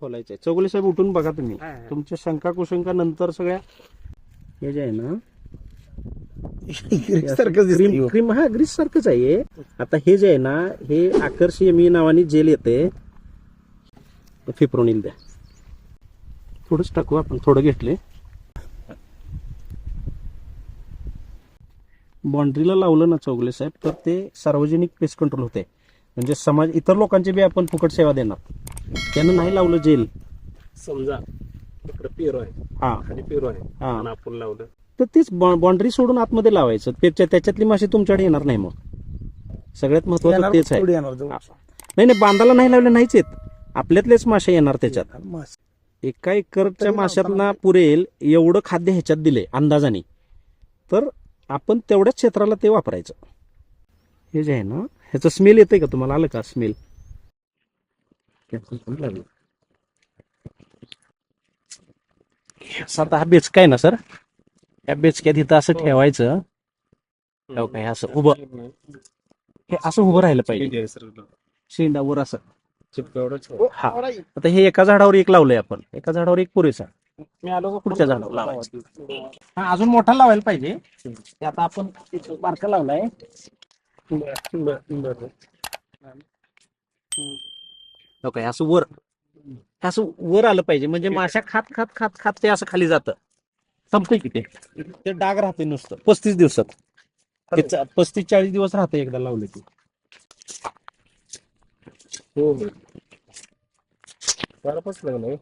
खोलायचं आहे. चौगुले साहेब उठून बघा तुम्ही. तुमच्या शंका कुशंका नंतर सगळ्या हे जे आहे ना क्रीम. क्रीम हा ग्रीस सारखंच आहे हे. आता हे जे आहे ना हे आकर्षीय मी नावाने जेल येते. फिप्रोनिल द्या. थोडंच टाकू आपण थोडं घेतले. बाउंड्रीला लावलं ना चौगले साहेब तर ते सार्वजनिक पेस्ट कंट्रोल होते. म्हणजे समाज इतर लोकांचे बी आपण फुकट सेवा देणार. त्यानं नाही लावलं जेल. समजा इकडं पेरू आहे. हा. आणि पेरू आहे. हा. आणि आपण लावलं. तर तीच बाउंड्री सोडून आतमध्ये लावायचं. त्याच्या त्याच्यातली मासे तुमच्याकडे येणार नाही मग. सगळ्यात महत्वाचं तेच आहे. नाही नाही बांधाला नाही लावले नाहीच आहेत आपल्यातलेच मासे येणार त्याच्यात. मास. एका एकरच्या माशांना पुरेल एवढं खाद्य ह्याच्यात दिले अंदाजाने. तर आपण तेवढ्याच क्षेत्राला ते वापरायचं. हे जे आहे ना ह्याचं स्मेल येतंय का तुम्हाला? आलं का स्मेल आता हा बेचका आहे ना सर? या बेचक्यात इथं असं ठेवायचं. हो काय असं उभं. हे असं उभं राहिलं पाहिजे. शेंडावर असं. हा आता हे एका झाडावर एक लावलंय आपण. एका झाडावर एक पुरेसा. मी आलो पुढच्या झाडावर लावायचं. हा अजून मोठा लावायला पाहिजे. ते आता आपण बारका लावलाय. बरं, बरं, बरं. हो काय असं वर हे असं वर आलं पाहिजे. म्हणजे माशा खात खात खात खात ते असं खाली जातं. संपतंय की ते? ते डाग राहते नुसतं. पस्तीस दिवसात. ते पस्तीस चाळीस दिवस राहते एकदा लावलं की हो. बरं लागलं